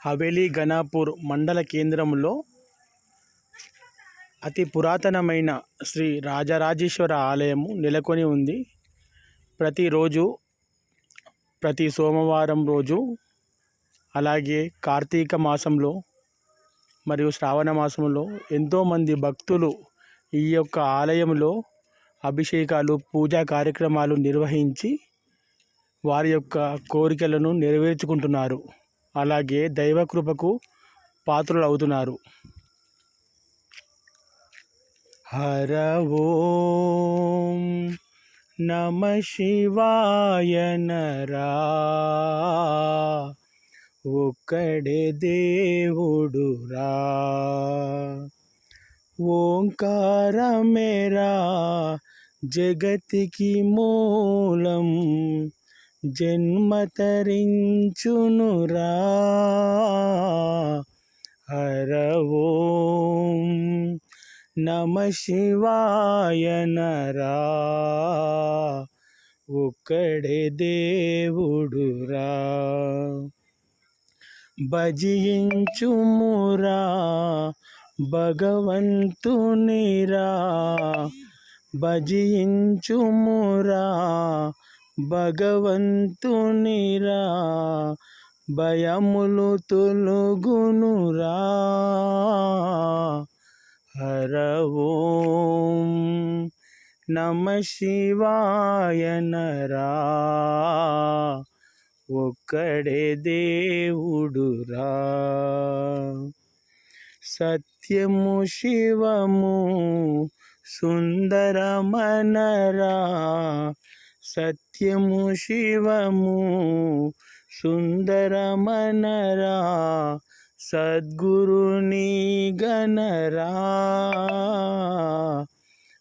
హవేలీ ఘనాపూర్ మండల కేంద్రంలో అతి పురాతనమైన శ్రీ రాజరాజేశ్వర ఆలయము నెలకొని ఉంది. ప్రతిరోజు ప్రతి సోమవారం రోజు అలాగే కార్తీక మాసంలో మరియు శ్రావణ మాసంలో ఎంతోమంది భక్తులు ఈ యొక్క ఆలయంలో అభిషేకాలు పూజా కార్యక్రమాలు నిర్వహించి వారి యొక్క కోరికలను నెరవేర్చుకుంటున్నారు. అలాగే దైవకృపకు పాత్రలు అవుతున్నారు హర ఓం నమ శివాయ నరా. ఒక్కడే దేవుడురా ఓంకారమేరా జగతికి మూలం జన్మతరించునురా. హర ఓం నమ శివాయ నరా. ఒక్కడే దేవుడురా. భజించుమురా భగవంతునిరా. భజించుమురా భగవంతునిరా భయములు తొలుగునురా. హర ఓం నమ శివాయనరా ఒక్కడే దేవుడురా. సత్యము శివము సుందరమనరా. సత్యము శివము సుందరమనరా సద్గురుని గణరా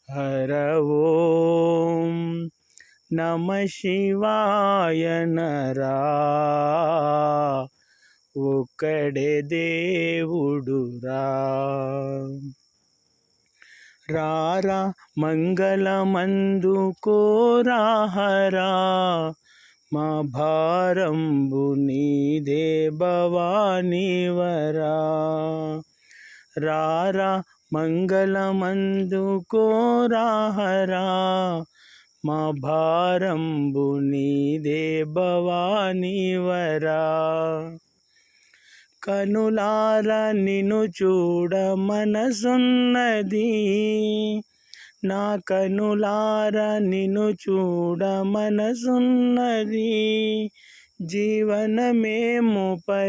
హర ఓం నమ శివాయ నరా. ఒక్కడే దేవుడురా. రారా మంగళమందు కోరాహరా మా భారంబు నీదే భవానీవరా రారా మంగళమందు కోరాహరా మా భారంబు నీదే భవానీవరా కనులార నిన్ను చూడ మనసున్నది. నా కనులార నిన్ను చూడ మనసున్నది. జీవనమేమో పరి